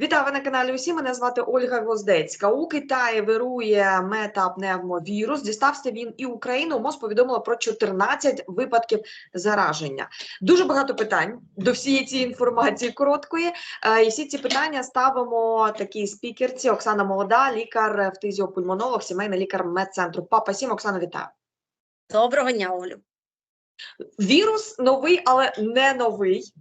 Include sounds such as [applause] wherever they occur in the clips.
Вітаю ви на каналі. Усі мене звати Ольга Гвоздецька. У Китаї вирує метапневмовірус. Дістався він і Україну. МОЗ повідомила про 14 випадків зараження. Дуже багато питань до всієї цієї інформації короткої. Е, І всі ці питання ставимо такій спікерці Оксана Молода, лікар, фтизіопульмонолог, сімейний лікар медцентру. Папа Сім. Оксана, вітаю. Доброго дня, Олю. Вірус новий, але не новий.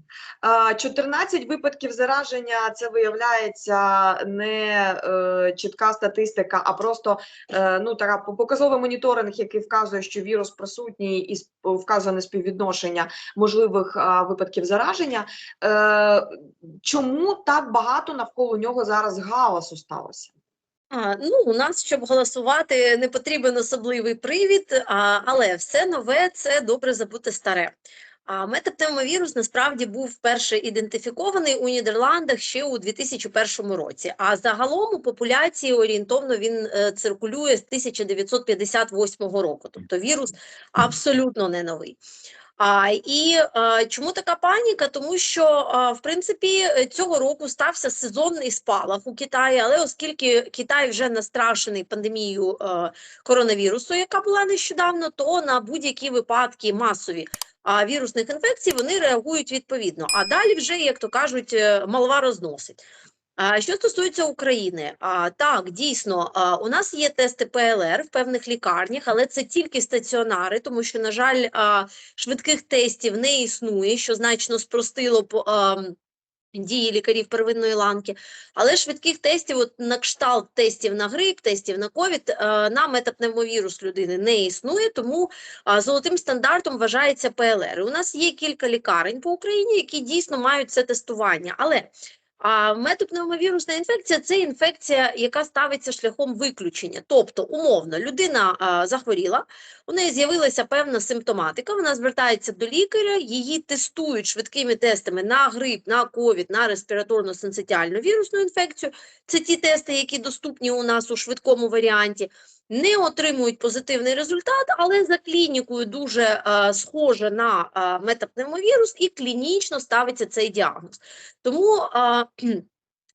А, 14 випадків зараження це виявляється не е, чітка статистика, а просто е, ну така показовий моніторинг, який вказує, що вірус присутній і на співвідношення можливих випадків зараження. Е, чому так багато навколо нього зараз галасу сталося? А, ну, у нас, щоб голосувати, не потрібен особливий привід, а, але все нове це добре забути старе. А метапневмовірус насправді був вперше ідентифікований у Нідерландах ще у 2001 році. А загалом у популяції орієнтовно він е, циркулює з 1958 року. Тобто вірус абсолютно не новий. А, і а, чому така паніка? Тому що, а, в принципі, е, цього року стався сезонний спалах у Китаї, але оскільки Китай вже настрашений пандемією е, коронавірусу, яка була нещодавно, то на будь-які випадки масові а, вірусних інфекцій вони реагують відповідно. А далі вже, як то кажуть, е, молва розносить. Що стосується України, так дійсно у нас є тести ПЛР в певних лікарнях, але це тільки стаціонари, тому що, на жаль, швидких тестів не існує, що значно спростило дії лікарів первинної ланки. Але швидких тестів, от на кшталт тестів на грип, тестів на ковід, на метапневмовірус людини не існує, тому золотим стандартом вважається ПЛР. У нас є кілька лікарень по Україні, які дійсно мають це тестування. Але а метапневмовірусна інфекція це інфекція, яка ставиться шляхом виключення. Тобто, умовно, людина а, захворіла, у неї з'явилася певна симптоматика, вона звертається до лікаря, її тестують швидкими тестами на грип, на ковід, на респіраторно-синцитіальну вірусну інфекцію. Це ті тести, які доступні у нас у швидкому варіанті. Не отримують позитивний результат, але за клінікою дуже е, схоже на е, метапневмовірус і клінічно ставиться цей діагноз. Тому, а,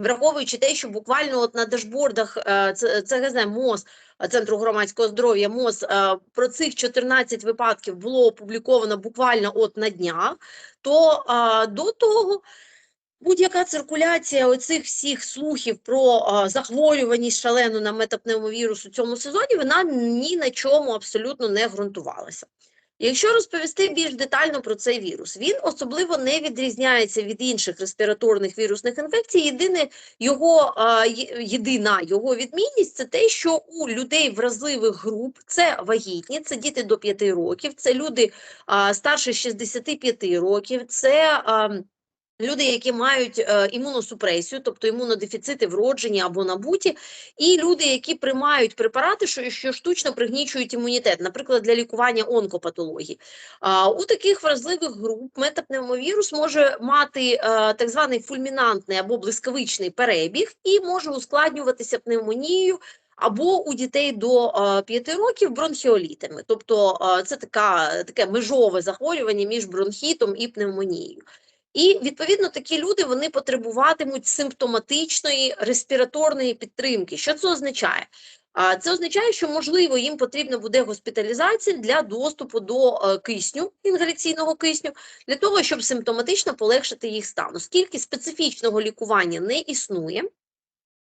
враховуючи те, що буквально от на дашбордах е, ЦГЗ МОЗ, е, Центру громадського здоров'я МОЗ, е, про цих 14 випадків було опубліковано буквально от на днях, то а, до того будь-яка циркуляція оцих всіх слухів про а, захворюваність шалену на метапневмовірус у цьому сезоні, вона ні на чому абсолютно не ґрунтувалася. Якщо розповісти більш детально про цей вірус, він особливо не відрізняється від інших респіраторних вірусних інфекцій. Єдине його а, єдина його відмінність це те, що у людей вразливих груп це вагітні, це діти до 5 років, це люди а, старше 65 років, це а, Люди, які мають е, імуносупресію, тобто імунодефіцити вроджені або набуті, і люди, які приймають препарати, що, що штучно пригнічують імунітет, наприклад, для лікування онкопатології. У таких вразливих груп метапневмовірус може мати е, так званий фульмінантний або блискавичний перебіг і може ускладнюватися пневмонією. Або у дітей до е, 5 років бронхіолітами, тобто е, це така, таке межове захворювання між бронхітом і пневмонією. І відповідно такі люди вони потребуватимуть симптоматичної респіраторної підтримки. Що це означає? Це означає, що можливо їм потрібна буде госпіталізація для доступу до е, кисню, інгаляційного кисню, для того, щоб симптоматично полегшити їх стан. Оскільки специфічного лікування не існує.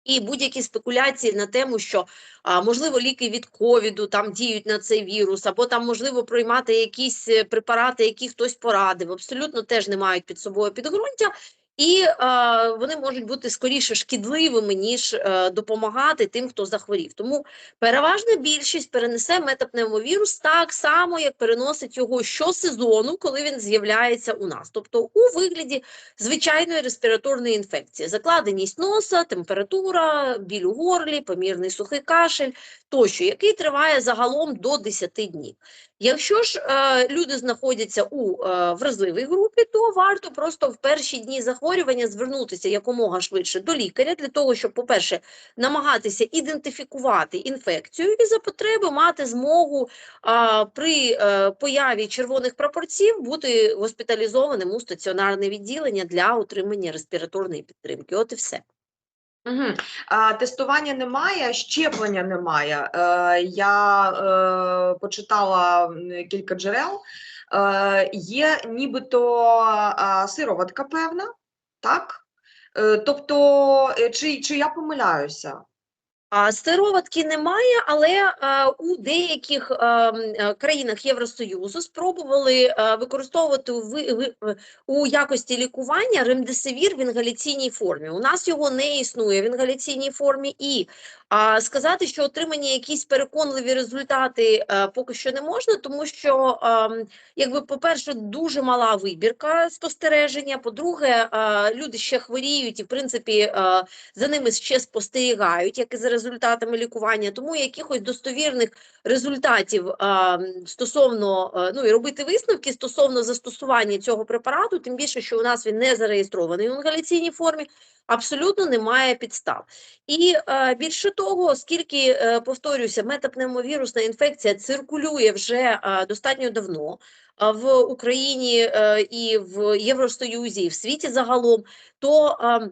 І будь-які спекуляції на тему, що а, можливо ліки від ковіду там діють на цей вірус, або там можливо приймати якісь е, препарати, які хтось порадив, абсолютно теж не мають під собою підґрунтя, і а, вони можуть бути скоріше шкідливими, ніж е, допомагати тим, хто захворів. Тому переважна більшість перенесе метапневмовірус так само, як переносить його щосезону, коли він з'являється у нас, тобто у вигляді звичайної респіраторної інфекції, закладеність носа, температура, біль у горлі, помірний сухий кашель тощо, який триває загалом до 10 днів. Якщо ж е, люди знаходяться у е, вразливій групі, то варто просто в перші дні захворювання звернутися якомога швидше до лікаря для того, щоб, по-перше, намагатися ідентифікувати інфекцію і за потреби мати змогу а, при е, появі червоних прапорців бути госпіталізованим у стаціонарне відділення для отримання респіраторної підтримки. От і все. Угу. А, тестування немає, щеплення немає. Е, я е, почитала кілька джерел. Е, є нібито сироватка певна, так? Е, тобто, е, чи, чи я помиляюся? Сироватки немає, але е, у деяких е, м, е, країнах Євросоюзу спробували е, використовувати у, якості лікування ремдесивір в інгаляційній формі. У нас його не існує в інгаляційній формі, і сказати, що отримані якісь переконливі результати поки що не можна, тому що, ем, якби, по-перше, дуже мала вибірка спостереження. По-друге, люди ще хворіють і, в принципі, за ними ще спостерігають, як і за результатами лікування. Тому якихось достовірних результатів стосовно е, ну і робити висновки стосовно застосування цього препарату, тим більше, що у нас він не зареєстрований у інгаляційній формі. Абсолютно немає підстав. І е, більше того, оскільки, е, повторюся, метапневмовірусна інфекція циркулює вже достатньо давно в Україні і в Євросоюзі, і в світі загалом, то е,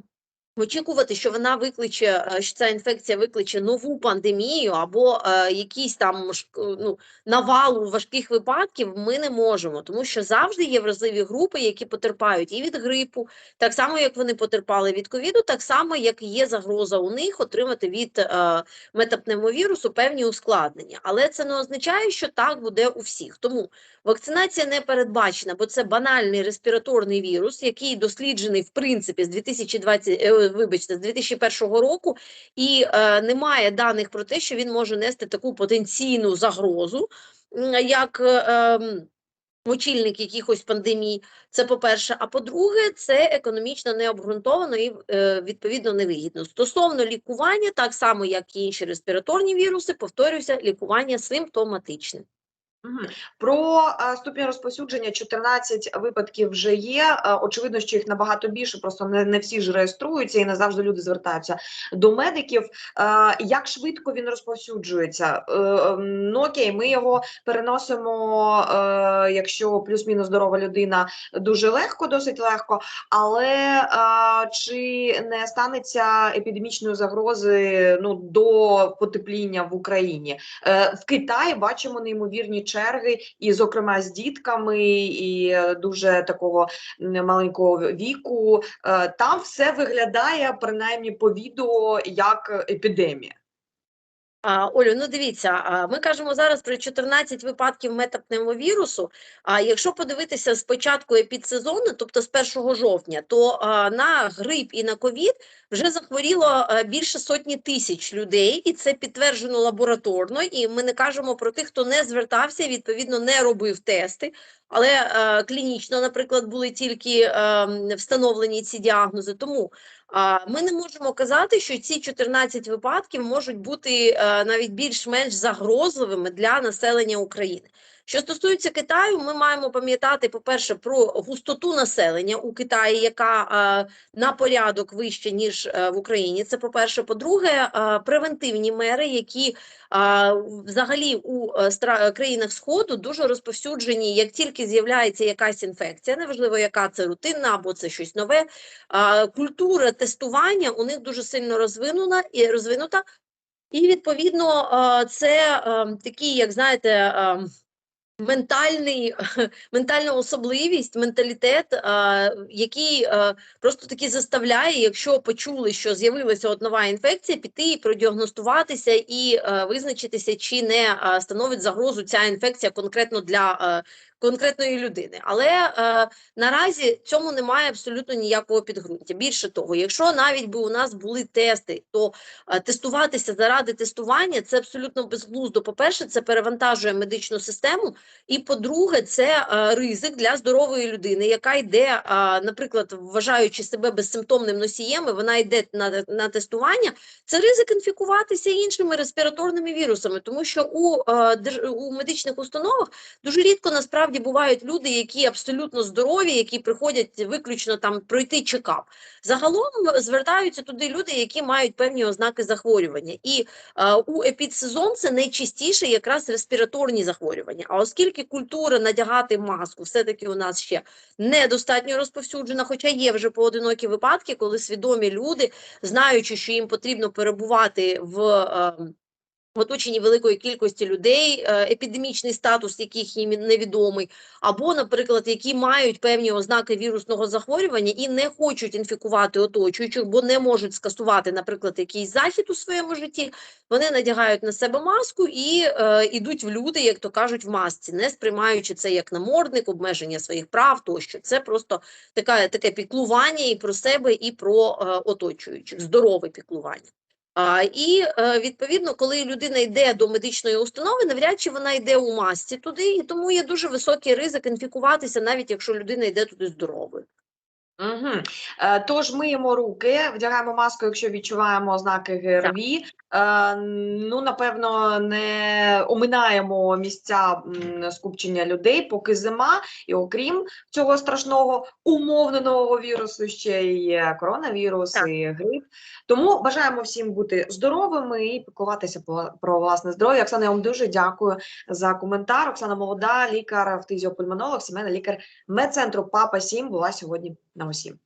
Очікувати, що вона викличе, е, що ця інфекція викличе нову пандемію або е, якийсь там ну, навалу важких випадків, ми не можемо, тому що завжди є вразливі групи, які потерпають і від грипу, так само як вони потерпали від ковіду, так само як є загроза у них отримати від е, метапневмовірусу певні ускладнення. Але це не означає, що так буде у всіх. Тому вакцинація не передбачена, бо це банальний респіраторний вірус, який досліджений в принципі з 2020, е, вибачте, з 2001 року, і е, немає даних про те, що він може нести таку потенційну загрозу, як е, ем, очільник якихось пандемій. Це по-перше. А по-друге, це економічно необґрунтовано і е, відповідно невигідно. Стосовно лікування, так само як і інші респіраторні віруси, повторюся, лікування симптоматичне. Про е, ступінь розповсюдження 14 випадків вже є. Е, Очевидно, що їх набагато більше, просто не, не всі ж реєструються і не завжди люди звертаються до медиків. Е, Як швидко він розповсюджується? Ем, Ну окей, ми його переносимо, якщо плюс-мінус здорова людина, дуже легко, досить легко. Але чи не станеться епідемічної загрози ну, до потепління в Україні? В Китаї бачимо неймовірні черги, і, зокрема, з дітками, і е, дуже такого маленького віку. Е, Там все виглядає, принаймні по відео, як епідемія. Олю, ну дивіться, ми кажемо зараз про 14 випадків метапневмовірусу. А якщо подивитися з початку епідсезону, тобто з 1 жовтня, то на грип і на ковід вже захворіло більше сотні тисяч людей, і це підтверджено лабораторно. І ми не кажемо про тих, хто не звертався, відповідно не робив тести. Але е, клінічно, наприклад, були тільки е, встановлені ці діагнози. Тому Ми не можемо казати, що ці 14 випадків можуть бути е, навіть більш-менш загрозливими для населення України. Що стосується Китаю, ми маємо пам'ятати, по-перше, про густоту населення у Китаї, яка е, на порядок вища, ніж е, в Україні. Це по-перше. По-друге, е, превентивні мери, які взагалі у країнах Сходу дуже розповсюджені, як тільки з'являється якась інфекція, неважливо, яка це рутинна або це щось нове, культура тестування у них дуже сильно розвинена і розвинута, і відповідно це а, такий, як знаєте, ментальний, [laughs] ментальна особливість, менталітет, який просто таки заставляє, якщо почули, що з'явилася от нова інфекція, піти і продіагностуватися і визначитися, чи не становить загрозу ця інфекція конкретно для конкретної людини. Але е, наразі цьому немає абсолютно ніякого підґрунтя. Більше того, якщо навіть би у нас були тести, то е, тестуватися заради тестування це абсолютно безглуздо. По-перше, це перевантажує медичну систему, і по-друге, це е, ризик для здорової людини, яка йде, е, наприклад, вважаючи себе безсимптомним носієм, і вона йде на, на тестування. Це ризик інфікуватися іншими респіраторними вірусами, тому що у, е, у медичних установах дуже рідко насправді насправді бувають люди, які абсолютно здорові, які приходять виключно там пройти чекап. Загалом звертаються туди люди, які мають певні ознаки захворювання. І е, у епідсезон це найчастіше якраз респіраторні захворювання. А оскільки культура надягати маску все-таки у нас ще недостатньо розповсюджена, хоча є вже поодинокі випадки, коли свідомі люди, знаючи, що їм потрібно перебувати в. е, в оточенні великої кількості людей, е, епідемічний статус яких їм невідомий, або, наприклад, які мають певні ознаки вірусного захворювання і не хочуть інфікувати оточуючих, бо не можуть скасувати, наприклад, якийсь захід у своєму житті, вони надягають на себе маску і е, ідуть в люди, як то кажуть, в масці, не сприймаючи це як намордник, обмеження своїх прав тощо. Це просто таке, таке піклування і про себе, і про е, оточуючих, здорове піклування. І е, відповідно, коли людина йде до медичної установи, навряд чи вона йде у масці туди, і тому є дуже високий ризик інфікуватися, навіть якщо людина йде туди здоровою. Угу. Тож миємо руки, вдягаємо маску, якщо відчуваємо ознаки ГРВІ. Е, ну, напевно, не оминаємо місця скупчення людей, поки зима, і окрім цього страшного умовно нового вірусу, ще є коронавірус Так. і грип. Тому бажаємо всім бути здоровими і піклуватися про власне здоров'я. Оксана, я вам дуже дякую за коментар. Оксана Молода, лікар, фтизіопульмонолог, сімейний лікар медцентру Папа 7 була сьогодні на усім.